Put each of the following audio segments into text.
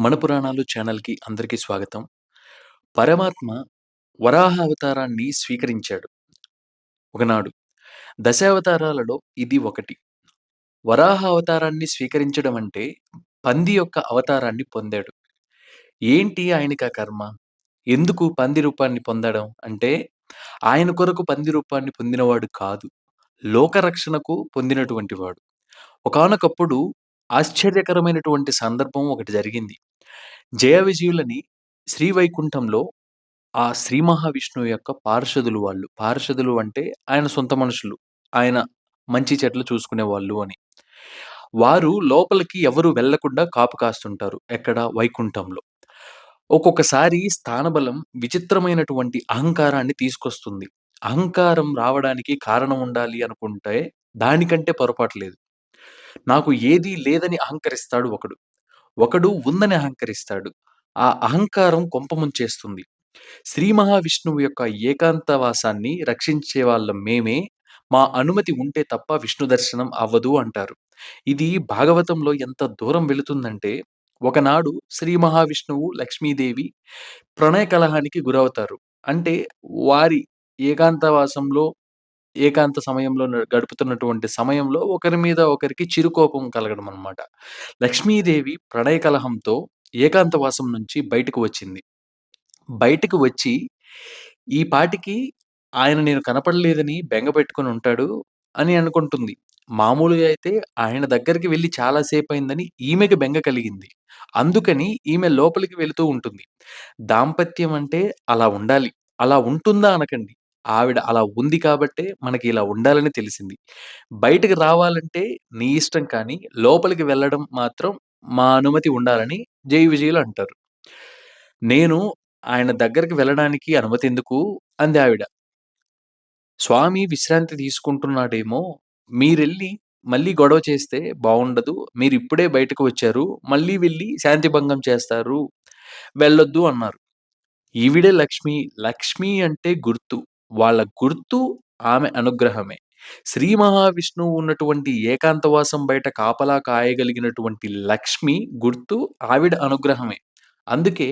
మన పురాణాలు ఛానల్‌కి అందరికీ స్వాగతం. పరమాత్మ వరాహ అవతారాన్ని స్వీకరించాడు. ఒకనాడు. దశావతారాలలో ఇది ఒకటి. వరాహ అవతారాన్ని స్వీకరించడం అంటే పంది యొక్క అవతారాన్ని పొందాడు. ఏంటి ఆయనకా కర్మ? ఎందుకు పంది రూపాన్ని పొందడం? అంటే ఆయన కొరకు పంది రూపాన్ని పొందినవాడు కాదు. లోకరక్షణకు పొందినటువంటి వాడు. ఒకానొకప్పుడు ఆశ్చర్యకరమైనటువంటి సందర్భం ఒకటి జరిగింది. జయ విజయులని శ్రీవైకుంఠంలో ఆ శ్రీ మహావిష్ణువు యొక్క పార్షదులు వాళ్ళు. పార్షదులు అంటే ఆయన సొంత మనుషులు. ఆయన మంచి చెట్లు చూసుకునే వాళ్ళు అని. వారు లోపలికి ఎవరు వెళ్ళకుండా కాపు కాస్తుంటారు. ఎక్కడ? వైకుంఠంలో. ఒక్కొక్కసారి స్థానబలం విచిత్రమైనటువంటి అహంకారాన్ని తీసుకొస్తుంది. అహంకారం రావడానికి కారణం ఉండాలి అనుకుంటే దానికంటే పొరపాటు లేదు. నాకు ఏదీ లేదని అహంకరిస్తాడు ఒకడు. ఒకడు ఉందని అహంకరిస్తాడు. ఆ అహంకారం కొంపముంచేస్తుంది. శ్రీ మహావిష్ణువు యొక్క ఏకాంతవాసాన్ని రక్షించే వాళ్ళం మేమే. మా అనుమతి ఉంటే తప్ప విష్ణు దర్శనం అవ్వదు అంటారు. ఇది భాగవతంలో ఎంత దూరం వెళుతుందంటే ఒకనాడు శ్రీ మహావిష్ణువు, లక్ష్మీదేవి ప్రణయ కలహానికి గురవుతారు. అంటే వారి ఏకాంతవాసంలో ఏకాంత సమయంలో న గడుపుతున్నటువంటి సమయంలో ఒకరి మీద ఒకరికి చిరుకోపం కలగడం అనమాట లక్ష్మీదేవి ప్రణయ కలహంతో ఏకాంతవాసం నుంచి బయటకు వచ్చింది. బయటకు వచ్చి ఈ పాటికి ఆయన నేను కనపడలేదని బెంగ పెట్టుకొని ఉంటాడు అని అనుకుంటుంది. మామూలుగా అయితే ఆయన దగ్గరికి వెళ్ళి చాలా సేపయిందని ఈమెకి బెంగ కలిగింది. అందుకని ఈమె లోపలికి వెళుతూ ఉంటుంది. దాంపత్యం అంటే అలా ఉండాలి. అలా ఉంటుందా అనకండి. ఆవిడ అలా ఉంది కాబట్టే మనకి ఇలా ఉండాలని తెలిసింది. బయటకి రావాలంటే నీ ఇష్టం కానీ లోపలికి వెళ్ళడం మాత్రం మా అనుమతి ఉండాలని జై విజయులు అంటారు. నేను ఆయన దగ్గరికి వెళ్ళడానికి అనుమతెందుకు అంది ఆవిడ. స్వామి విశ్రాంతి తీసుకుంటున్నాడేమో! మీరెళ్ళి మళ్ళీ గొడవ చేస్తే బావుండదు. మీరిప్పుడే బయటకు వచ్చారు. మళ్ళీ వెళ్ళి శాంతి భంగం చేస్తారు. వెళ్ళొద్దు అన్నారు. ఈవిడే లక్ష్మి. లక్ష్మి అంటే గుర్తు. వాళ్ళ గుర్తు ఆమె అనుగ్రహమే. శ్రీ మహావిష్ణువు ఉన్నటువంటి ఏకాంతవాసం బయట కాపలా కాయగలిగినటువంటి లక్ష్మి గుర్తు ఆవిడ అనుగ్రహమే. అందుకే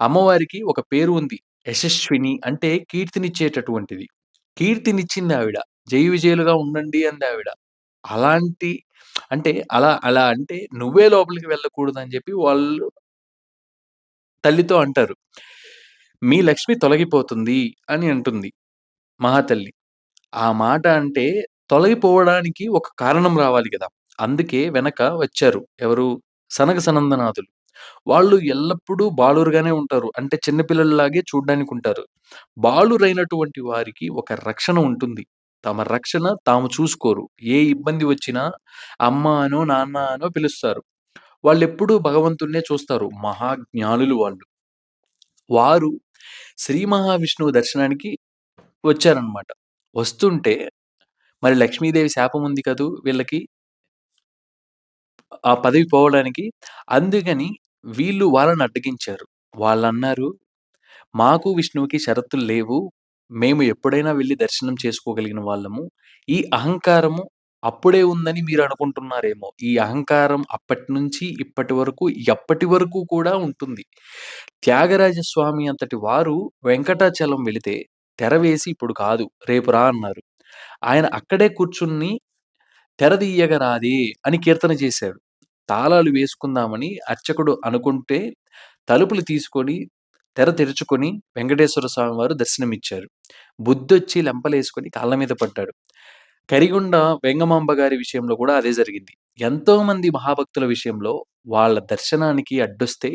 అమ్మవారికి ఒక పేరు ఉంది. యశస్విని అంటే కీర్తినిచ్చేటటువంటిది. కీర్తినిచ్చింది ఆవిడ. జై విజయులుగా ఉండండి అందావిడ. అలాంటి అంటే అలా అలా అంటే నువ్వే లోపలికి వెళ్ళకూడదని చెప్పి వాళ్ళు తల్లితో అంటారు. మీ లక్ష్మి తొలగిపోతుంది అని అంటుంది మహాతల్లి. ఆ మాట అంటే తొలగిపోవడానికి ఒక కారణం రావాలి కదా అందుకే వెనక వచ్చారు. ఎవరు? సనక సనందనాథులు. వాళ్ళు ఎల్లప్పుడూ బాలురుగానే ఉంటారు. అంటే చిన్న పిల్లల్లాగే చూడ్డానికుంటారు. బాలురైనటువంటి వారికి ఒక రక్షణ ఉంటుంది. తమ రక్షణ తాము చూసుకోరు. ఏ ఇబ్బంది వచ్చినా అమ్మ అనో, నాన్న అనో పిలుస్తారు. వాళ్ళెప్పుడూ భగవంతుడినే చూస్తారు. మహాజ్ఞానులు వాళ్ళు. వారు శ్రీ మహావిష్ణువు దర్శనానికి వచ్చారనమాట వస్తుంటే మరి లక్ష్మీదేవి శాపం ఉంది కదూ వీళ్ళకి. ఆ పదవి పోవడానికి. అందుకని వీళ్ళు వాళ్ళని అడ్డగించారు. వాళ్ళన్నారు, "మాకు విష్ణువుకి షరతులు లేవు. మేము ఎప్పుడైనా వెళ్ళి దర్శనం చేసుకోగలిగిన వాళ్ళము. ఈ అహంకారము అప్పుడే ఉందని మీరు అనుకుంటున్నారేమో. ఈ అహంకారం అప్పటినుంచి ఇప్పటి వరకు ఎప్పటి వరకు కూడా ఉంటుంది. త్యాగరాజ స్వామి అంతటి వారు వెంకటాచలం వెళితే తెర వేసి ఇప్పుడు కాదు రేపు రా అన్నారు. ఆయన అక్కడే కూర్చుని తెరదీయగరాదే అని కీర్తన చేశాడు. తాళాలు వేసుకుందామని అర్చకుడు అనుకుంటే తలుపులు తీసుకొని తెర తెరుచుకొని వెంకటేశ్వర స్వామి వారు దర్శనమిచ్చారు. బుద్ధొచ్చి లెంపలేసుకొని కాళ్ళ మీద పడ్డాడు. కరిగొండ వెంగమాంబ గారి విషయంలో కూడా అదే జరిగింది. ఎంతోమంది మహాభక్తుల విషయంలో వాళ్ళ దర్శనానికి అడ్డొస్తే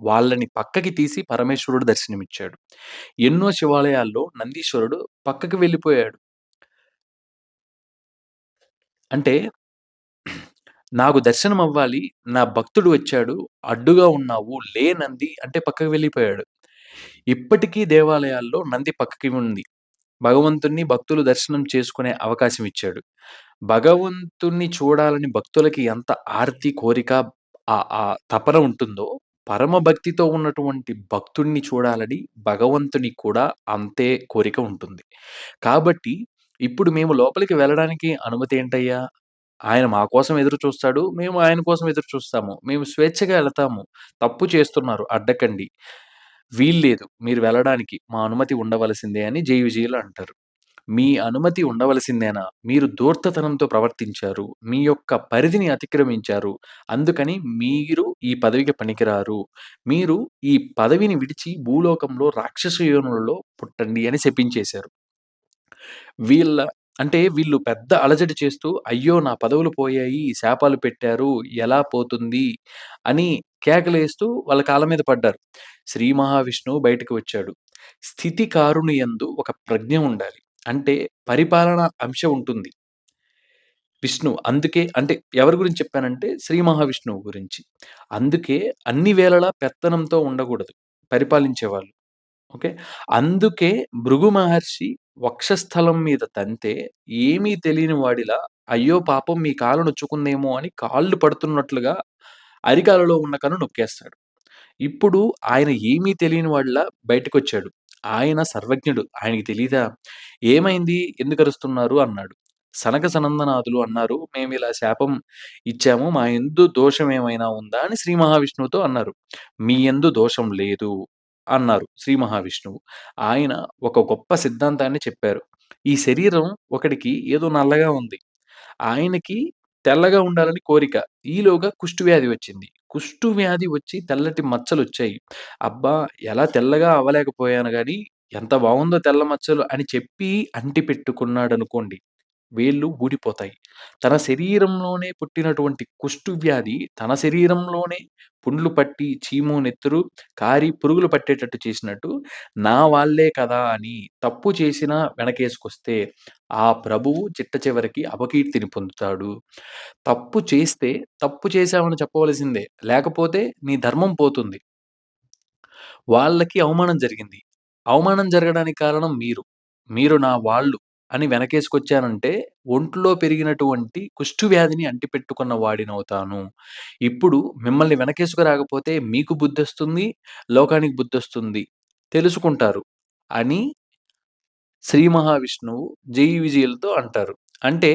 వాళ్ళని పక్కకి తీసి పరమేశ్వరుడు దర్శనమిచ్చాడు. ఎన్నో శివాలయాల్లో నందీశ్వరుడు పక్కకి వెళ్ళిపోయాడు. అంటే నాకు దర్శనం అవ్వాలి. నా భక్తుడు వచ్చాడు. అడ్డుగా ఉన్నావు. లే నంది అంటే పక్కకి వెళ్ళిపోయాడు. ఇప్పటికీ దేవాలయాల్లో నంది పక్కకి ఉంది. భగవంతుణ్ణి భక్తులు దర్శనం చేసుకునే అవకాశం ఇచ్చాడు. భగవంతుణ్ణి చూడాలని భక్తులకి ఎంత ఆర్తి, కోరిక ఆ ఆ తపన ఉంటుందో పరమ భక్తితో ఉన్నటువంటి భక్తుణ్ణి చూడాలని భగవంతుని కూడా అంతే కోరిక ఉంటుంది. కాబట్టి ఇప్పుడు మేము లోపలికి వెళ్ళడానికి అనుమతి ఏంటయ్యా? ఆయన మా కోసం ఎదురు చూస్తాడు. మేము ఆయన కోసం ఎదురు చూస్తాము. మేము స్వేచ్ఛగా వెళతాము తప్పు చేస్తున్నారు అడ్డకండి. వీల్లేదు మీరు వెళ్ళడానికి మా అనుమతి ఉండవలసిందే అని జై విజయులు అంటారు. మీ అనుమతి ఉండవలసిందేనా? మీరు దూర్తతనంతో ప్రవర్తించారు. మీ యొక్క పరిధిని అతిక్రమించారు. అందుకని మీరు ఈ పదవికి పనికిరారు. మీరు ఈ పదవిని విడిచి భూలోకంలో రాక్షస యోనులలో పుట్టండి అని శపించేశారు. వీళ్ళ అంటే వీళ్ళు పెద్ద అలజడి చేస్తూ, అయ్యో! నా పదవులు పోయాయి, శాపాలు పెట్టారు, ఎలా పోతుంది అని కేకలేస్తూ వాళ్ళ కాళ్ళ మీద పడ్డారు. శ్రీ మహావిష్ణువు బయటకి వచ్చాడు. స్థితి కారుని యందు ఒక ప్రజ్ఞ ఉండాలి. అంటే పరిపాలన అంశం ఉంటుంది. విష్ణు అందుకే అంటే ఎవరి గురించి చెప్పానంటే శ్రీ మహావిష్ణువు గురించి. అందుకే అన్ని వేళలా పెత్తనంతో ఉండకూడదు పరిపాలించేవాళ్ళు. ఓకే. అందుకే భృగు మహర్షి వక్షస్థలం మీద తంతే ఏమీ తెలియని వాడిలా అయ్యో పాపం మీ కాలు నొచ్చుకుందేమో అని కాళ్ళు పడుతున్నట్లుగా అరికాలలో ఉన్న కన్ను నొక్కేస్తాడు. ఇప్పుడు ఆయన ఏమీ తెలియని వాడిలా బయటకొచ్చాడు. ఆయన సర్వజ్ఞుడు. ఆయనకి తెలీదా? ఏమైంది? ఎందుకరుస్తున్నారు? అన్నాడు. సనక సనందనాథులు అన్నారు. మేము ఇలా శాపం ఇచ్చాము. మా యందు దోషం ఏమైనా ఉందా? అని శ్రీ మహావిష్ణువుతో అన్నారు. మీ ఎందు దోషం లేదు అన్నారు శ్రీ మహావిష్ణువు. ఆయన ఒక గొప్ప సిద్ధాంతాన్ని చెప్పారు. ఈ శరీరం ఒకడికి ఏదో నల్లగా ఉంది. ఆయనకి తెల్లగా ఉండాలని కోరిక. ఈలోగా కుష్టు వ్యాధి వచ్చింది. కుష్టు వ్యాధి వచ్చి తెల్లటి మచ్చలొచ్చాయి. అబ్బా! ఎలా తెల్లగా అవ్వలేకపోయాను గానీ, ఎంత బావుందో తెల్ల మచ్చలు అని చెప్పి అంటిపెట్టుకున్నాడనుకోండి. వేళ్ళు ఊడిపోతాయి. తన శరీరంలోనే పుట్టినటువంటి కుష్టు వ్యాధి తన శరీరంలోనే పుండ్లు పట్టి, చీము, నెత్తురు కారి పురుగులు పట్టేటట్టు చేసినట్టు, నా వాళ్ళే కదా అని తప్పు చేసినా వెనకేసుకొస్తే, ఆ ప్రభువు చిట్ట చివరికి అపకీర్తిని పొందుతాడు. తప్పు చేస్తే తప్పు చేశావని చెప్పవలసిందే. లేకపోతే నీ ధర్మం పోతుంది. వాళ్ళకి అవమానం జరిగింది. అవమానం జరగడానికి కారణం మీరు. మీరు నా వాళ్ళు అని వెనకేసుకొచ్చానంటే, ఒంట్లో పెరిగినటువంటి కుష్ఠువ్యాధిని అంటిపెట్టుకున్న వాడినవుతాను. ఇప్పుడు మిమ్మల్ని వెనకేసుకు రాకపోతే మీకు బుద్ధొస్తుంది, లోకానికి బుద్ధొస్తుంది. తెలుసుకుంటారు అని శ్రీ మహావిష్ణువు జై విజయులతో అంటారు. అంటే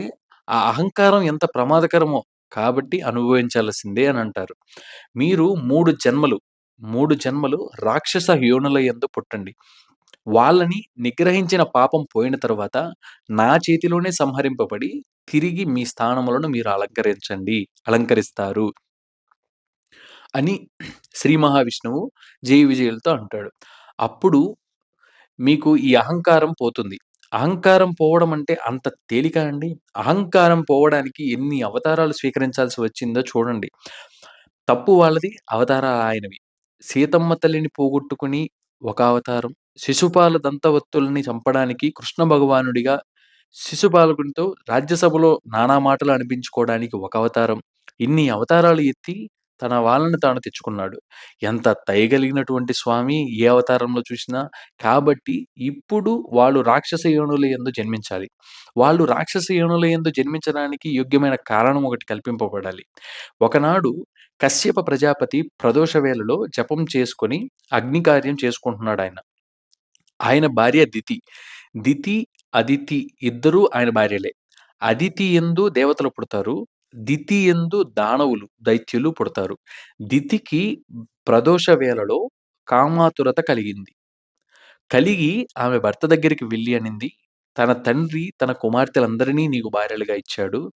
ఆ అహంకారం ఎంత ప్రమాదకరమో కాబట్టి అనుభవించాల్సిందే అని అంటారు మీరు మూడు జన్మలు, మూడు జన్మలు రాక్షస యోనుల ఎందు పుట్టండి. వాళ్ళని నిగ్రహించిన పాపం పోయిన తర్వాత నా చేతిలోనే సంహరింపబడి, తిరిగి మీ స్థానములను మీరు అలంకరించండి అలంకరిస్తారు. అని శ్రీ మహావిష్ణువు జై విజయులతో అంటాడు. అప్పుడు మీకు ఈ అహంకారం పోతుంది. అహంకారం పోవడం అంటే అంత తేలిక అండి? అహంకారం పోవడానికి ఎన్ని అవతారాలు స్వీకరించాల్సి వచ్చిందో చూడండి. తప్పు వాళ్ళది, అవతారాలు ఆయనవి. సీతమ్మ తల్లిని పోగొట్టుకుని ఒక అవతారం, శిశుపాల దంతవత్తుల్ని చంపడానికి కృష్ణ భగవానుడిగా శిశుపాలకునితో రాజ్యసభలో నానా మాటలు అనిపించుకోవడానికి ఒక అవతారం. ఇన్ని అవతారాలు ఎత్తి తన వాళ్ళని తాను తెచ్చుకున్నాడు. ఎంత దయగలిగినటువంటి స్వామి ఏ అవతారంలో చూసినా. కాబట్టి ఇప్పుడు వాళ్ళు రాక్షస యోనుల యందు జన్మించాలి. వాళ్ళు రాక్షస యోనుల యందు జన్మించడానికి యోగ్యమైన కారణం ఒకటి కల్పింపబడాలి. ఒకనాడు కశ్యప ప్రజాపతి ప్రదోష వేళలో జపం చేసుకొని అగ్ని కార్యం చేసుకుంటున్నాడాయన. ఆయన భార్య దితి. దితి, అదితి ఇద్దరూ ఆయన భార్యలే. అదితి ఎందు దేవతలు పుడతారు. దితి ఎందు దానవులు, దైత్యులు పుడతారు. దితికి ప్రదోష వేళలో కామాతురత కలిగింది. కలిగి ఆమె భర్త దగ్గరికి వెళ్ళి అనింది, తన తండ్రి తన కుమార్తెలందరినీ నీకు భార్యలుగా ఇచ్చాడు.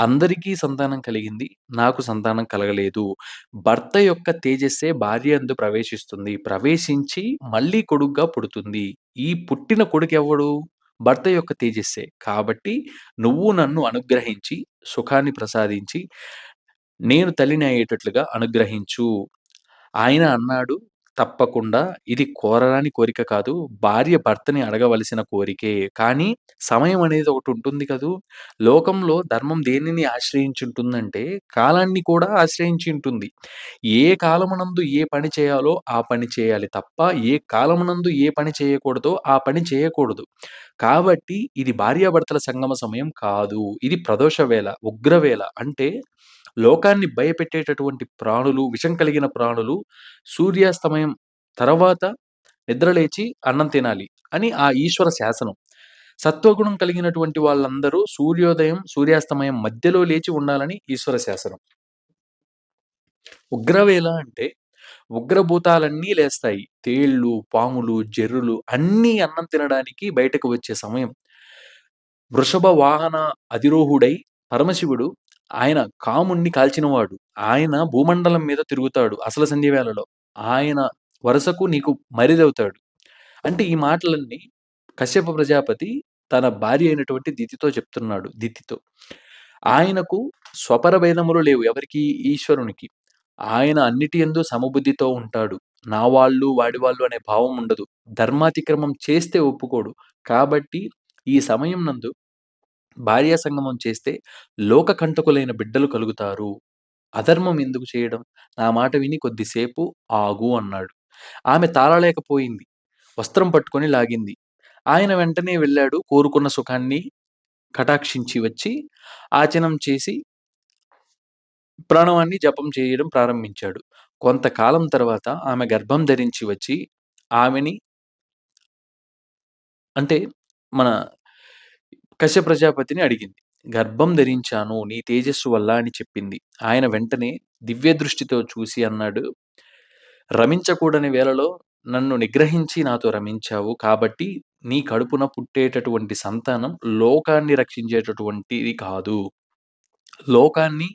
అందరికీ సంతానం కలిగింది. నాకు సంతానం కలగలేదు. భర్త యొక్క తేజస్సే భార్య అందు ప్రవేశిస్తుంది. ప్రవేశించి మళ్ళీ కొడుగ్గా పుడుతుంది. ఈ పుట్టిన కొడుకెవడు? భర్త యొక్క తేజస్సే. కాబట్టి నువ్వు నన్ను అనుగ్రహించి, సుఖాన్ని ప్రసాదించి, నేను తల్లిని అయ్యేటట్లుగా అనుగ్రహించు. ఆయన అన్నాడు, తప్పకుండా ఇది కోరరాని కోరిక కాదు. భార్య భర్తని అడగవలసిన కోరికే. కానీ సమయం అనేది ఒకటుంటుంది కదూ! లోకంలో ధర్మం దేనిని ఆశ్రయించుంటుందంటే, కాలాన్ని కూడా ఆశ్రయించి ఉంటుంది. ఏ కాలమునందు ఏ పని చేయాలో ఆ పని చేయాలి తప్ప, ఏ కాలమునందు ఏ పని చేయకూడదో ఆ పని చేయకూడదు. కాబట్టి ఇది భార్యాభర్తల సంగమ సమయం కాదు. ఇది ప్రదోష వేళ, ఉగ్రవేళ. అంటే లోకాన్ని భయపెట్టేటటువంటి ప్రాణులు, విషం కలిగిన ప్రాణులు సూర్యాస్తమయం తర్వాత నిద్ర లేచి అన్నం తినాలి అని ఆ ఈశ్వర శాసనం. సత్వగుణం కలిగినటువంటి వాళ్ళందరూ సూర్యోదయం, సూర్యాస్తమయం మధ్యలో లేచి ఉండాలని ఈశ్వర శాసనం. ఉగ్రవేళ అంటే ఉగ్రభూతాలన్నీ లేస్తాయి. తేళ్ళు, పాములు, జెర్రులు అన్నీ అన్నం తినడానికి బయటకు వచ్చే సమయం. వృషభ వాహన అధిరోహుడై పరమశివుడు ఆయన కాముణ్ణి కాల్చినవాడు. ఆయన భూమండలం మీద తిరుగుతాడు అసలు సంధ్యవేళలో. ఆయన వరుసకు నీకు మరిదవుతాడు. అంటే ఈ మాటలన్నీ కశ్యప ప్రజాపతి తన భార్య అయినటువంటి దితితో చెప్తున్నాడు దితితో. ఆయనకు స్వపర భేదములు లేవు ఎవరికీ? ఈశ్వరునికి. ఆయన అన్నిటి యందు సమబుద్ధితో ఉంటాడు. నా వాళ్ళు, వాడి వాళ్ళు అనే భావం ఉండదు. ధర్మాతిక్రమం చేస్తే ఒప్పుకోడు. కాబట్టి ఈ సమయం నందు భార్యా సంగమం చేస్తే లోకకంటకులైన బిడ్డలు కలుగుతారు. అధర్మం ఎందుకు చేయడం? నా మాట విని కొద్దిసేపు ఆగు అన్నాడు. ఆమె తాళలేకపోయింది. వస్త్రం పట్టుకొని లాగింది. ఆయన వెంటనే వెళ్ళాడు. కోరుకున్న సుఖాన్ని కటాక్షించి వచ్చి ఆచనం చేసి ప్రణవాన్ని జపం చేయడం ప్రారంభించాడు. కొంతకాలం తర్వాత ఆమె గర్భం ధరించి వచ్చి ఆమెని అంటే మన కశ్య ప్రజాపతిని అడిగింది. గర్భం ధరించాను నీ తేజస్సు వల్ల అని చెప్పింది. ఆయన వెంటనే దివ్య దృష్టితో చూసి అన్నాడు. రమించకూడని వేళలో నన్ను నిగ్రహించి నాతో రమించావు. కాబట్టి నీ కడుపున పుట్టేటటువంటి సంతానం లోకాన్ని రక్షించేటటువంటిది కాదు. లోకాన్ని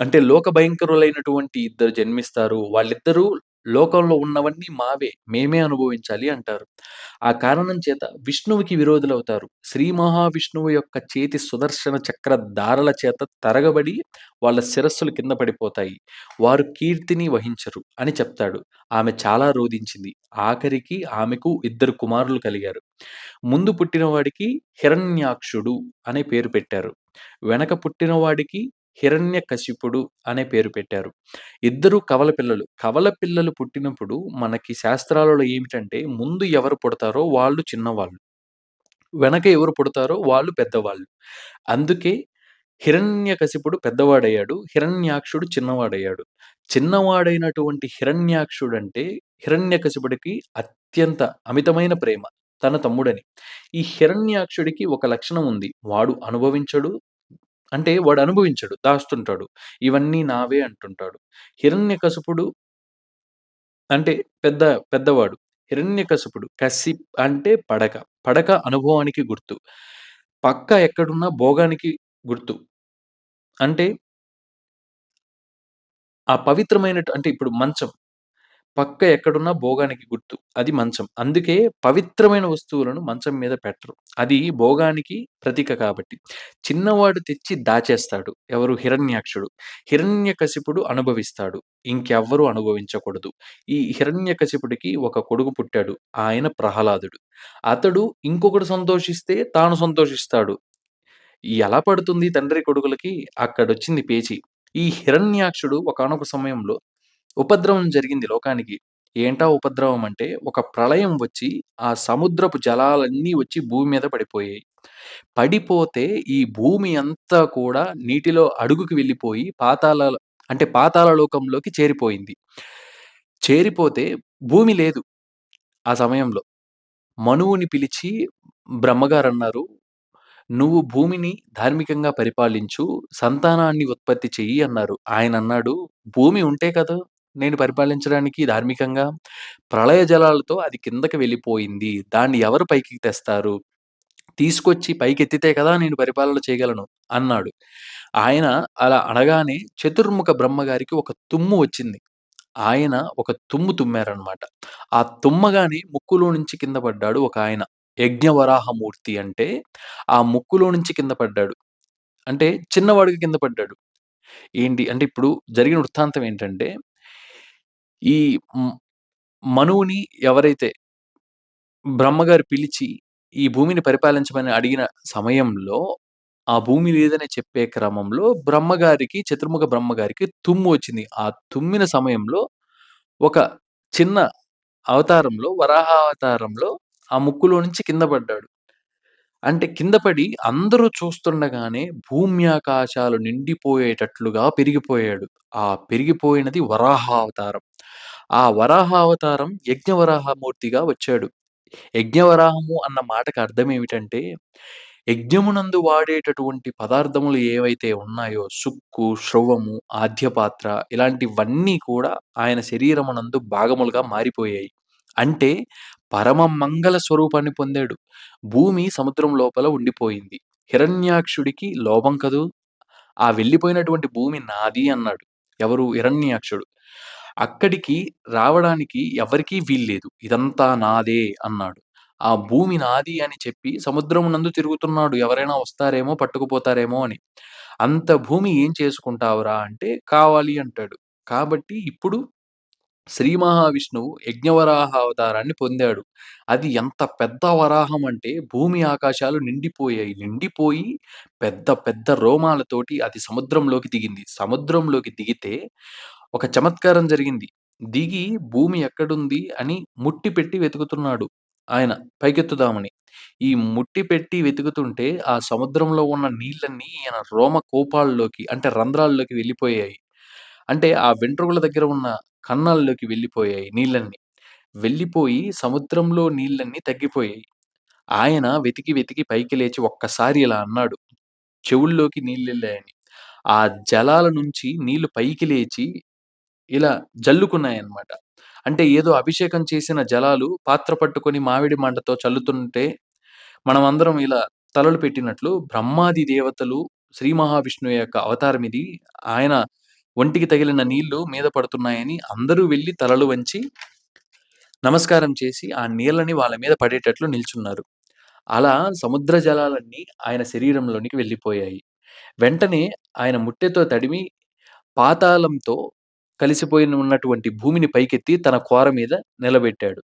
అంటే లోక భయంకరులైనటువంటి ఇద్దరు జన్మిస్తారు. వాళ్ళిద్దరూ లోకంలో ఉన్నవన్నీ మావే. మేమే అనుభవించాలి అంటారు. ఆ కారణం చేత విష్ణువుకి విరోధులవుతారు. శ్రీ మహావిష్ణువు యొక్క చేతి సుదర్శన చక్ర దారల చేత తరగబడి వాళ్ళ శిరస్సులు కింద పడిపోతాయి. వారు కీర్తిని వహించరు అని చెప్తాడు. ఆమె చాలా రోదించింది. ఆఖరికి ఆమెకు ఇద్దరు కుమారులు కలిగారు. ముందు పుట్టినవాడికి హిరణ్యాక్షుడు అనే పేరు పెట్టారు. వెనక పుట్టినవాడికి హిరణ్యకశిపుడు అనే పేరు పెట్టారు. ఇద్దరు కవల పిల్లలు. కవల పిల్లలు పుట్టినప్పుడు మనకి శాస్త్రాలలో ఏమిటంటే ముందు ఎవరు పుడతారో వాళ్ళు చిన్నవాళ్ళు. వెనక ఎవరు పుడతారో వాళ్ళు పెద్దవాళ్ళు. అందుకే హిరణ్యకశిపుడు పెద్దవాడయ్యాడు. హిరణ్యాక్షుడు చిన్నవాడయ్యాడు. చిన్నవాడైనటువంటి హిరణ్యాక్షుడు అంటే హిరణ్యకశిపుడికి అత్యంత అమితమైన ప్రేమ తన తమ్ముడని. ఈ హిరణ్యాక్షుడికి ఒక లక్షణం ఉంది. వాడు అనుభవించడు. అంటే వాడు అనుభవించడు. దాస్తుంటాడు. ఇవన్నీ నావే అంటుంటాడు. హిరణ్యకశపుడు అంటే పెద్ద పెద్దవాడు. హిరణ్యకశపుడు కసి అంటే పడక. పడక అనుభవానికి గుర్తు. పక్క ఎక్కడున్నా భోగానికి గుర్తు. అంటే ఆ పవిత్రమైనటు అంటే ఇప్పుడు మంచం. పక్క ఎక్కడున్నా భోగానికి గుర్తు. అది మంచం. అందుకే పవిత్రమైన వస్తువులను మంచం మీద పెట్టరు. అది భోగానికి ప్రతీక కాబట్టి. చిన్నవాడు తెచ్చి దాచేస్తాడు. ఎవరు? హిరణ్యాక్షుడు. హిరణ్యకశిపుడు అనుభవిస్తాడు. ఇంకెవ్వరు అనుభవించకూడదు. ఈ హిరణ్యకశిపుడికి ఒక కొడుకు పుట్టాడు. ఆయన ప్రహ్లాదుడు. అతడు ఇంకొకడు సంతోషిస్తే తాను సంతోషిస్తాడు. ఎలా పడుతుంది తండ్రి కొడుకులకి? అక్కడొచ్చింది పేచీ. ఈ హిరణ్యాక్షుడు ఒకనొక సమయంలో ఉపద్రవం జరిగింది లోకానికి. ఏంటా ఉపద్రవం అంటే ఒక ప్రళయం వచ్చి ఆ సముద్రపు జలాలన్నీ వచ్చి భూమి మీద పడిపోయాయి. పడిపోతే ఈ భూమి అంతా కూడా నీటిలో అడుగుకి వెళ్ళిపోయి పాతాళ అంటే పాతాళ లోకంలోకి చేరిపోయింది. చేరిపోతే భూమి లేదు. ఆ సమయంలో. మనువుని పిలిచి బ్రహ్మగారన్నారు. "నువ్వు భూమిని ధార్మికంగా పరిపాలించు. సంతానాన్ని ఉత్పత్తి చెయ్యి" అన్నారు. ఆయన అన్నాడు "భూమి ఉంటే కదా నేను పరిపాలించడానికి ధార్మికంగా. ప్రళయ జలాలతో అది కిందకి వెళ్ళిపోయింది. దాన్ని ఎవరు పైకి తెస్తారు? తీసుకొచ్చి పైకెత్తితే కదా నేను పరిపాలన చేయగలను" అన్నాడు. ఆయన అలా అనగానే చతుర్ముఖ బ్రహ్మగారికి ఒక తుమ్ము వచ్చింది. ఆయన ఒక తుమ్ము తుమ్మారనమాట. ఆ తుమ్మగానే ముక్కులో నుంచి కింద పడ్డాడు ఒక ఆయన యజ్ఞవరాహమూర్తి అంటే ఆ ముక్కులో నుంచి కింద పడ్డాడు. అంటే చిన్నవాడికి కింద పడ్డాడు. ఏంటి అంటే ఇప్పుడు జరిగిన వృత్తాంతం ఏంటంటే ఈ మ్ మనువుని ఎవరైతే బ్రహ్మగారు పిలిచి ఈ భూమిని పరిపాలించమని అడిగిన సమయంలో, ఆ భూమి లేదని చెప్పే క్రమంలో బ్రహ్మగారికి చతుర్ముఖ బ్రహ్మగారికి తుమ్ము వచ్చింది. ఆ తుమ్మిన సమయంలో ఒక చిన్న అవతారంలో వరాహ అవతారంలో ఆ ముక్కులో నుంచి కింద పడ్డాడు. అంటే కింద పడి అందరూ చూస్తుండగానే భూమ్యాకాశాలు నిండిపోయేటట్లుగా పెరిగిపోయాడు. ఆ పెరిగిపోయినది వరాహ అవతారం. ఆ వరాహ అవతారం యజ్ఞవరాహమూర్తిగా వచ్చాడు. యజ్ఞవరాహము అన్న మాటకు అర్థం ఏమిటంటే, యజ్ఞమునందు వాడేటటువంటి పదార్థములు ఏవైతే ఉన్నాయో సుక్కు, శ్రవము, ఆద్యపాత్ర ఇలాంటివన్నీ కూడా ఆయన శరీరమునందు భాగములుగా మారిపోయాయి. అంటే పరమ మంగళ స్వరూపాన్ని పొందాడు. భూమి సముద్రం లోపల ఉండిపోయింది. హిరణ్యాక్షుడికి లోభం కదూ! ఆ వెళ్ళిపోయినటువంటి భూమి నాది అన్నాడు. ఎవరు? హిరణ్యాక్షుడు. అక్కడికి రావడానికి ఎవరికీ వీల్లేదు. ఇదంతా నాదే అన్నాడు. ఆ భూమి నాది అని చెప్పి సముద్రమునందు తిరుగుతున్నాడు. ఎవరైనా వస్తారేమో, పట్టుకుపోతారేమో అని. అంత భూమి ఏం చేసుకుంటావురా అంటే, కావాలి అంటాడు. కాబట్టి ఇప్పుడు శ్రీ మహావిష్ణువు యజ్ఞవరాహ అవతారాన్ని పొందాడు. అది ఎంత పెద్ద వరాహం అంటే భూమి ఆకాశాలు నిండిపోయాయి. నిండిపోయి పెద్ద పెద్ద రోమాలతోటి అది సముద్రంలోకి దిగింది. సముద్రంలోకి దిగితే ఒక చమత్కారం జరిగింది. దిగి భూమి ఎక్కడుంది అని ముట్టి పెట్టి వెతుకుతున్నాడు ఆయన పైకెత్తుదామని. ఈ ముట్టి పెట్టి వెతుకుతుంటే ఆ సముద్రంలో ఉన్న నీళ్ళన్నీ ఈయన రోమ కూపాల్లోకి అంటే రంధ్రాల్లోకి వెళ్ళిపోయాయి. అంటే ఆ వెంట్రుకల దగ్గర ఉన్న కన్నాల్లోకి వెళ్ళిపోయాయి నీళ్ళన్నీ. వెళ్ళిపోయి సముద్రంలో నీళ్ళన్నీ తగ్గిపోయాయి. ఆయన వెతికి వెతికి పైకి లేచి ఒక్కసారి ఇలా అన్నాడు. చెవుల్లోకి నీళ్ళెళ్ళాయని. ఆ జలాల నుంచి నీళ్ళు పైకి లేచి ఇలా జల్లుకున్నాయన్నమాట. అంటే ఏదో అభిషేకం చేసిన జలాలు పాత్ర పట్టుకొని మామిడి మంటతో చల్లుతుంటే మనమందరం ఇలా తలలు పెట్టినట్లు బ్రహ్మాది దేవతలు శ్రీ మహావిష్ణువు యొక్క అవతారం ఇది. ఆయన ఒంటికి తగిలిన నీళ్ళు మీద పడుతున్నాయని అందరూ వెళ్ళి తలలు వంచి నమస్కారం చేసి ఆ నీళ్ళని వాళ్ళ మీద పడేటట్లు నిల్చున్నారు. అలా సముద్ర జలాలన్నీ ఆయన శరీరంలోనికి వెళ్ళిపోయాయి. వెంటనే ఆయన ముట్టెతో తడిమి పాతాళంతో కలిసిపోయిన ఉన్నటువంటి భూమిని పైకెత్తి తన కోర మీద నిలబెట్టాడు.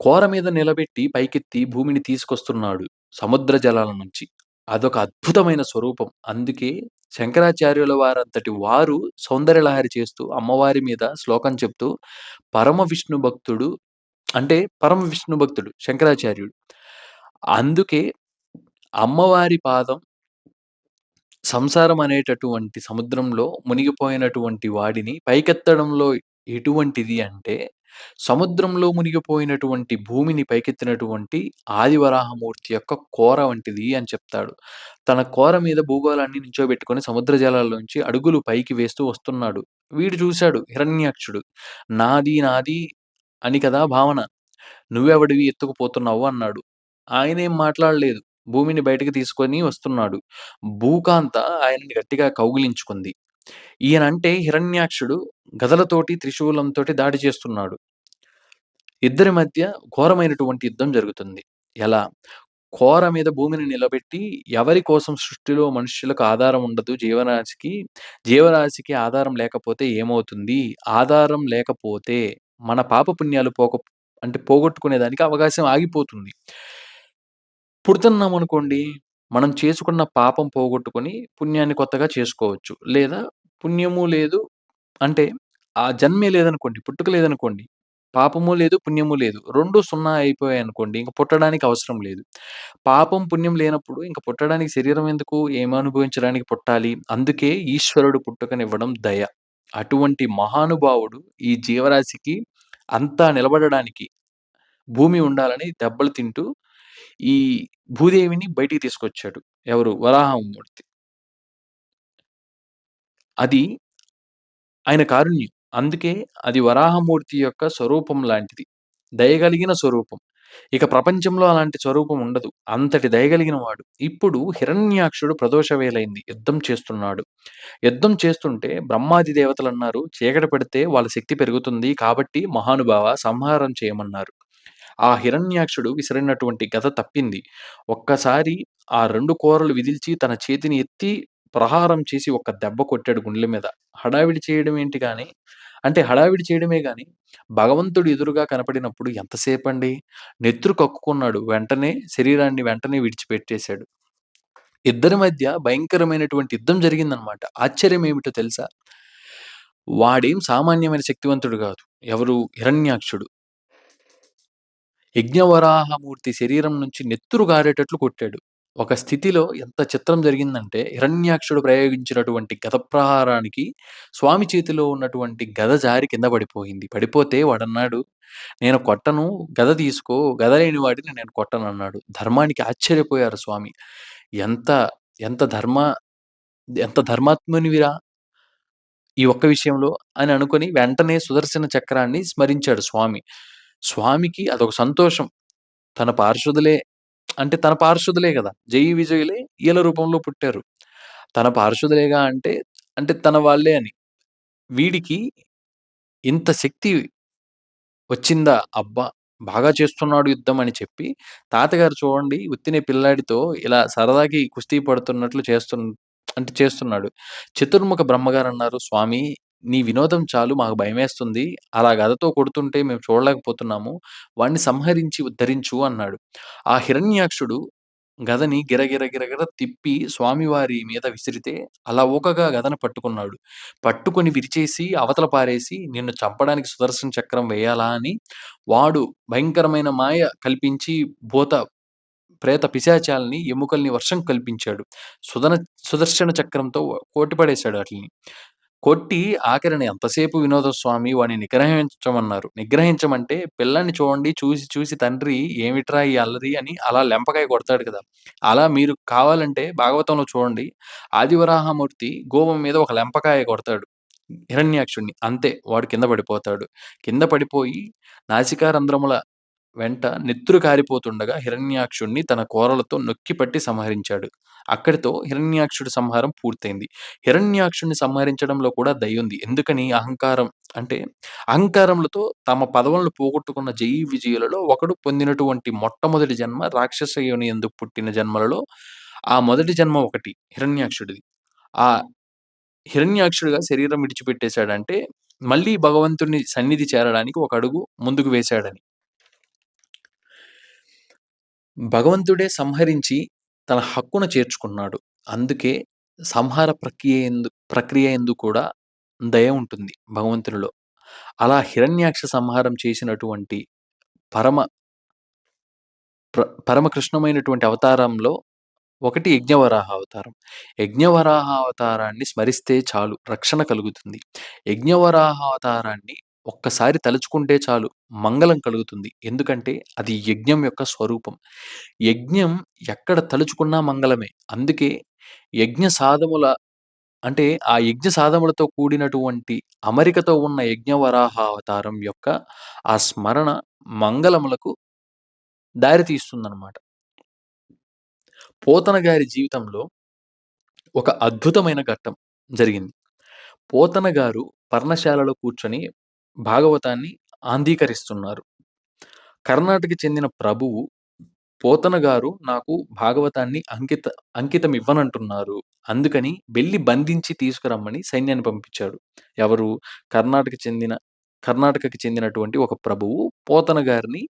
కోర మీద నిలబెట్టి పైకెత్తి భూమిని తీసుకొస్తున్నాడు సముద్ర జలాల నుంచి. అదొక అద్భుతమైన స్వరూపం. అందుకే శంకరాచార్యుల వారంతటి వారు సౌందర్యలహరి చేస్తూ అమ్మవారి మీద శ్లోకం చెప్తూ పరమ విష్ణు భక్తుడు అంటే పరమ విష్ణు భక్తుడు శంకరాచార్యుడు. అందుకే అమ్మవారి పాదం సంసారం అనేటటువంటి సముద్రంలో మునిగిపోయినటువంటి వాడిని పైకెత్తడంలో ఎటువంటిది అంటే, సముద్రంలో మునిగిపోయినటువంటి భూమిని పైకెత్తినటువంటి ఆదివరాహమూర్తి యొక్క కోర వంటిది అని చెప్తాడు. తన కోర మీద భూగోళాన్ని నించోబెట్టుకొని సముద్ర జలాల్లోంచి అడుగులు పైకి వేస్తూ వస్తున్నాడు. వీడు చూశాడు హిరణ్యాక్షుడు. నాది నాది అని కదా భావన. నువ్వెవడివి ఎత్తుకుపోతున్నావు అన్నాడు. ఆయనేం మాట్లాడలేదు. భూమిని బయటకు తీసుకొని వస్తున్నాడు. భూకాంత ఆయనని గట్టిగా కౌగిలించుకుంది. ఈయనంటే హిరణ్యాక్షుడు గదలతోటి, త్రిశూలంతోటి దాడి చేస్తున్నాడు. ఇద్దరి మధ్య ఘోరమైనటువంటి యుద్ధం జరుగుతుంది. ఎలా? కోర మీద భూమిని నిలబెట్టి ఎవరి కోసం సృష్టిలో మనుష్యులకు ఆధారం ఉండదు జీవరాశికి. జీవరాశికి ఆధారం లేకపోతే ఏమవుతుంది? ఆధారం లేకపోతే మన పాపపుణ్యాలు పోక అంటే పోగొట్టుకునేదానికి అవకాశం ఆగిపోతుంది. పుడుతున్నామనుకోండి, మనం చేసుకున్న పాపం పోగొట్టుకొని పుణ్యాన్ని కొత్తగా చేసుకోవచ్చు. లేదా పుణ్యము లేదు అంటే ఆ జన్మే లేదనుకోండి, పుట్టుక లేదనుకోండి, పాపము లేదు, పుణ్యము లేదు. 2 సున్నా అయిపోయాయనుకోండి, ఇంక పుట్టడానికి అవసరం లేదు. పాపం, పుణ్యం లేనప్పుడు ఇంక పుట్టడానికి శరీరం ఎందుకు? ఏం అనుభవించడానికి పుట్టాలి? అందుకే ఈశ్వరుడు పుట్టుకనివ్వడం దయ. అటువంటి మహానుభావుడు ఈ జీవరాశికి అంతా నిలబడడానికి భూమి ఉండాలని దెబ్బలు తింటూ ఈ భూదేవిని బయటికి తీసుకొచ్చాడు. ఎవరు? వరాహమూర్తి. అది ఆయన కారుణ్యం. అందుకే అది వరాహమూర్తి యొక్క స్వరూపం లాంటిది. దయగలిగిన స్వరూపం. ఇక ప్రపంచంలో అలాంటి స్వరూపం ఉండదు. అంతటి దయగలిగిన వాడు. ఇప్పుడు హిరణ్యాక్షుడు ప్రదోషవేలైంది యుద్ధం చేస్తున్నాడు. యుద్ధం చేస్తుంటే బ్రహ్మాది దేవతలన్నారు, చీకటి పెడితే వాళ్ళ శక్తి పెరుగుతుంది. కాబట్టి మహానుభావ సంహారం చేయమన్నారు. ఆ హిరణ్యాక్షుడు విసిరినటువంటి గద తప్పింది. ఒక్కసారి ఆ రెండు కూరలు విదిల్చి తన చేతిని ఎత్తి ప్రహారం చేసి ఒక దెబ్బ కొట్టాడు గుండెల మీద. హడావిడి చేయడం ఏంటి కానీ అంటే హడావిడి చేయడమే గాని, భగవంతుడు ఎదురుగా కనపడినప్పుడు ఎంతసేపండి? నెత్తురు కక్కుకున్నాడు. వెంటనే శరీరాన్ని వెంటనే విడిచిపెట్టేశాడు. ఇద్దరి మధ్య భయంకరమైనటువంటి యుద్ధం జరిగిందనమాట. ఆశ్చర్యం ఏమిటో తెలుసా? వాడేం సామాన్యమైన శక్తివంతుడు కాదు ఎవరు? హిరణ్యాక్షుడు. యజ్ఞవరాహమూర్తి శరీరం నుంచి నెత్తురు గారేటట్లు కొట్టాడు. ఒక స్థితిలో ఎంత చిత్రం జరిగిందంటే, హిరణ్యాక్షుడు ప్రయోగించినటువంటి గద ప్రహారానికి స్వామి చేతిలో ఉన్నటువంటి గద జారి కింద పడిపోయింది. పడిపోతే వాడన్నాడు, "నేను కొట్టను, గద తీసుకో. గద లేని వాడిని నేను కొట్టను అన్నాడు ధర్మానికి ఆశ్చర్యపోయారు స్వామి. ఎంత ఎంత ధర్మ ఎంత ధర్మాత్మునివిరా ఈ ఒక్క విషయంలో అని అనుకుని వెంటనే సుదర్శన చక్రాన్ని స్మరించాడు స్వామి. స్వామికి అదొక సంతోషం. తన పార్షదులే అంటే తన పార్షదులే గదా! జై విజయులే ఈల రూపంలో పుట్టారు. తన పార్షదులేగా అంటే, అంటే తన వాళ్ళే అని. వీడికి ఇంత శక్తి వచ్చిందా? అబ్బా! బాగా చేస్తున్నాడు యుద్ధం అని చెప్పి, తాతగారు చూడండి ఉత్తినే పిల్లాడితో ఇలా సరదాకి కుస్తీ పడుతున్నట్లు చేస్తున్ అంటే చేస్తున్నాడు. చతుర్ముఖ బ్రహ్మగారన్నారు, "స్వామి నీ వినోదం చాలు మాకు భయమేస్తుంది. అలా గదతో కొడుతుంటే మేము చూడలేకపోతున్నాము. వాడిని సంహరించి ఉద్ధరించు" అన్నాడు. ఆ హిరణ్యాక్షుడు గదని గిరగిర గిరగిర తిప్పి స్వామివారి మీద విసిరితే, అలా ఊకగా గదను పట్టుకున్నాడు. పట్టుకొని విరిచేసి అవతల పారేసి, నిన్ను చంపడానికి సుదర్శన చక్రం వేయాలా అని వాడు భయంకరమైన మాయ కల్పించి భూత, ప్రేత పిశాచాల్ని, ఎముకల్ని వర్షం కల్పించాడు. సుదన సుదర్శన చక్రంతో కోటిపడేశాడు ఆటిల్ని. కొట్టి ఆఖరిన ఎంతసేపు వినోద స్వామి వాడిని నిగ్రహించమన్నారు. నిగ్రహించమంటే పిల్లల్ని చూడండి చూసి చూసి తండ్రి ఏమిట్రా ఈ అల్లరి అని అలా లెంపకాయ కొడతాడు కదా! అలా మీరు కావాలంటే భాగవతంలో చూడండి. ఆదివరాహమూర్తి గోవు మీద ఒక లెంపకాయ కొడతాడు హిరణ్యాక్షుడిని. అంతే వాడు కింద పడిపోతాడు. కింద పడిపోయి నాసికారంధ్రముల వెంట నెత్తురు కారిపోతుండగా హిరణ్యాక్షుడిని తన కోరలతో నొక్కిపట్టి సంహరించాడు. అక్కడితో హిరణ్యాక్షుడి సంహారం పూర్తయింది. హిరణ్యాక్షుడిని సంహరించడంలో కూడా దయ్యుంది ఎందుకని అహంకారం అంటే అహంకారములతో తమ పదవులను పోగొట్టుకున్న జయీ విజయులలో ఒకడు పొందినటువంటి మొట్టమొదటి జన్మ రాక్షస ఎందుకు పుట్టిన జన్మలలో ఆ మొదటి జన్మ ఒకటి హిరణ్యాక్షుడిది. ఆ హిరణ్యాక్షుడిగా శరీరం విడిచిపెట్టేశాడంటే మళ్ళీ భగవంతుడిని సన్నిధి చేరడానికి ఒక అడుగు ముందుకు వేశాడని. భగవంతుడే సంహరించి తన హక్కును చేర్చుకున్నాడు. అందుకే సంహార ప్రక్రియ ఎందు ప్రక్రియ ఎందు కూడా దయ ఉంటుంది భగవంతునిలో. అలా హిరణ్యాక్ష సంహారం చేసినటువంటి పరమ ప్ర అవతారంలో ఒకటి యజ్ఞవరాహ అవతారం. యజ్ఞవరాహ అవతారాన్ని స్మరిస్తే చాలు రక్షణ కలుగుతుంది. యజ్ఞవరాహ అవతారాన్ని ఒక్కసారి తలుచుకుంటే చాలు మంగళం కలుగుతుంది. ఎందుకంటే అది యజ్ఞం యొక్క స్వరూపం. యజ్ఞం ఎక్కడ తలుచుకున్నా మంగళమే. అందుకే యజ్ఞ సాధముల అంటే ఆ యజ్ఞ సాధములతో కూడినటువంటి అమరికతో ఉన్న యజ్ఞవరాహ అవతారం యొక్క ఆ స్మరణ మంగళములకు దారితీస్తుందన్నమాట. పోతన గారి జీవితంలో ఒక అద్భుతమైన ఘట్టం జరిగింది. పోతన గారు పర్ణశాలలో కూర్చొని భాగవతాన్ని ఆంధీకరిస్తున్నారు కర్ణాటకకి చెందిన ప్రభువు పోతన గారు నాకు భాగవతాన్ని అంకిత అంకితం ఇవ్వనంటున్నారు. అందుకని వెళ్ళి బంధించి తీసుకురమ్మని సైన్యాన్ని పంపించాడు. ఎవరు? కర్ణాటక చెందిన కర్ణాటకకి చెందినటువంటి ఒక ప్రభువు పోతన గారిని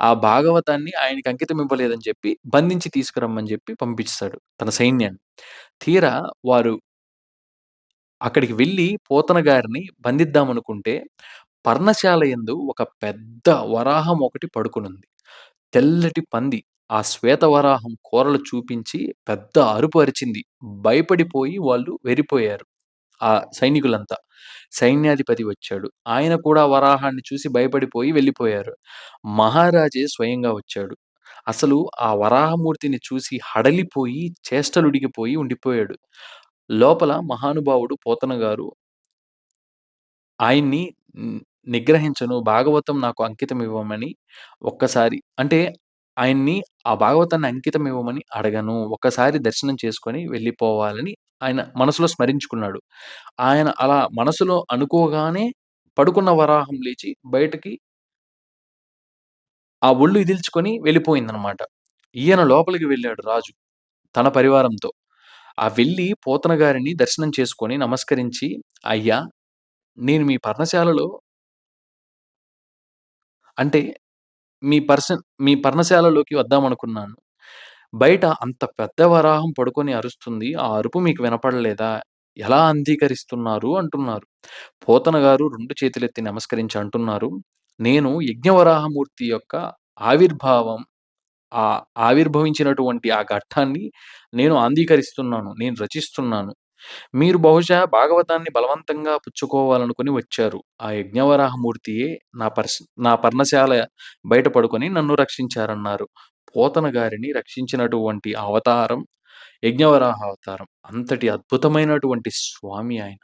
ఆ భాగవతాన్ని ఆయనకి అంకితం ఇవ్వలేదని చెప్పి బంధించి తీసుకురమ్మని చెప్పి పంపిస్తాడు తన సైన్యాన్ని. తీరా వారు అక్కడికి వెళ్ళి పోతన గారిని బంధిద్దామనుకుంటే పర్ణశాల యందు ఒక పెద్ద వరాహం ఒకటి పడుకొనుంది. తెల్లటి పంది. ఆ శ్వేత వరాహం కోరలు చూపించి పెద్ద అరుపు అరిచింది. భయపడిపోయి వాళ్ళు వెర్రిపోయారు. ఆ సైనికులంతా. సైన్యాధిపతి వచ్చాడు. ఆయన కూడా వరాహాన్ని చూసి భయపడిపోయి వెళ్ళిపోయారు. మహారాజే స్వయంగా వచ్చాడు. అసలు ఆ వరాహమూర్తిని చూసి హడలిపోయి చేష్టలుడిగిపోయి ఉండిపోయాడు. లోపల మహానుభావుడు పోతన గారు ఆయన్ని న్ నిగ్రహించను. భాగవతం నాకు అంకితం ఇవ్వమని ఒక్కసారి అంటే ఆయన్ని ఆ భాగవతాన్ని అంకితం ఇవ్వమని అడగను. ఒక్కసారి దర్శనం చేసుకొని వెళ్ళిపోవాలని ఆయన మనసులో స్మరించుకున్నాడు. ఆయన అలా మనసులో అనుకోగానే పడుకున్న వరాహం లేచి బయటకి ఆ ఒళ్ళు ఇదిల్చుకొని వెళ్ళిపోయిందనమాట. ఈయన లోపలికి వెళ్ళాడు రాజు. తన పరివారంతో. ఆ వెళ్ళి పోతన గారిని దర్శనం చేసుకొని నమస్కరించి, "అయ్యా! నేను మీ పర్ణశాలలో" అంటే మీ పర్సన్ మీ పర్ణశాలలోకి వద్దామనుకున్నాను. బయట అంత పెద్ద వరాహం పడుకొని అరుస్తుంది. ఆ అరుపు మీకు వినపడలేదా? ఎలా అంగీకరిస్తున్నారు అంటున్నారు. పోతన గారు రెండు చేతులెత్తి నమస్కరించి అంటున్నారు, "నేను యజ్ఞవరాహమూర్తి యొక్క ఆవిర్భావం ఆ ఆవిర్భవించినటువంటి ఆ ఘట్టాన్ని నేను అంగీకరిస్తున్నాను నేను రచిస్తున్నాను. మీరు బహుశా భాగవతాన్ని బలవంతంగా పుచ్చుకోవాలనుకుని వచ్చారు. ఆ యజ్ఞవరాహమూర్తియే నా పర్స్ నా పర్ణశాల బయటపడుకొని నన్ను రక్షించారన్నారు. పోతన గారిని రక్షించినటువంటి అవతారం యజ్ఞవరాహ అవతారం. అంతటి అద్భుతమైనటువంటి స్వామి ఆయన.